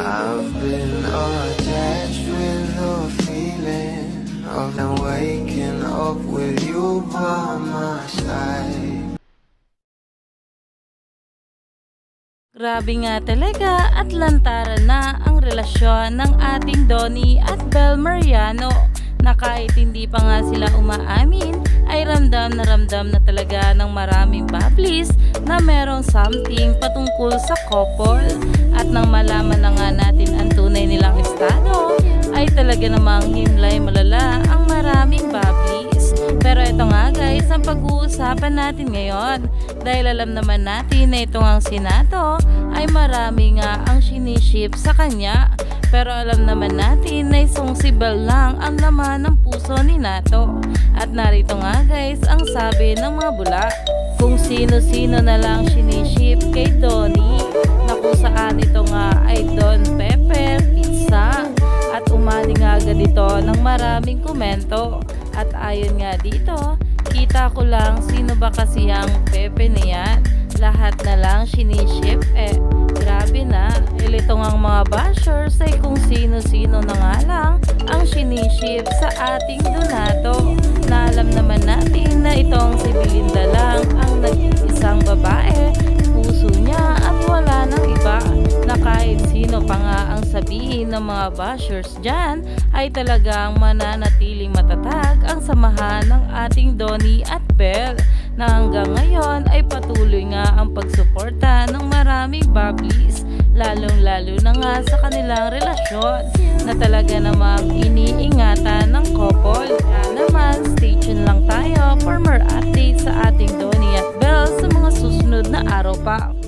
I've been attached with the feeling of them waking up with you by my side. Grabe nga talaga at lantaran na ang relasyon ng ating Donnie at Bel Mariano na kahit hindi pa nga sila umaamin ay ramdam na ramdam na talaga ng maraming bablis na merong something patungkol sa couple. At nang malaman na nga natin ang tunay nilang estado ay talaga namang himlay malala nga guys ang pag-uusapan natin ngayon. Dahil alam naman natin na itong ang Senado ay marami nga ang siniship sa kanya. Pero alam naman natin na isang sibal lang ang laman ng puso ni Nato. At narito nga guys ang sabi ng mga bula. Kung sino-sino na lang siniship kay Donnie na kung saan ito nga ay Don Pepper Pizza? At umani nga agad ito ng maraming komento. At ayon nga dito kita ko lang sino ba kasi ang Pepe na yan. Lahat na lang siniship eh grabe na. Ilito nga ang mga bashers ay kung sino-sino na nga lang ang siniship sa ating Donato. Na naman natin na itong si Belinda lang ang nag-iisang babae. Puso niya at wala nang iba na kahit sino pa nga ang sabihin ng mga bashers dyan ay talagang mananatiling matatag ang samahan ng ating Donnie at Belle na hanggang ngayon ay patuloy nga ang pagsuporta ng maraming bablis lalong lalo na nga sa kanilang relasyon na talaga namang iniingatan ng couple. Kaya naman, stay tuned lang tayo for more updates sa ating Donnie at Belle sa mga susunod na araw pa.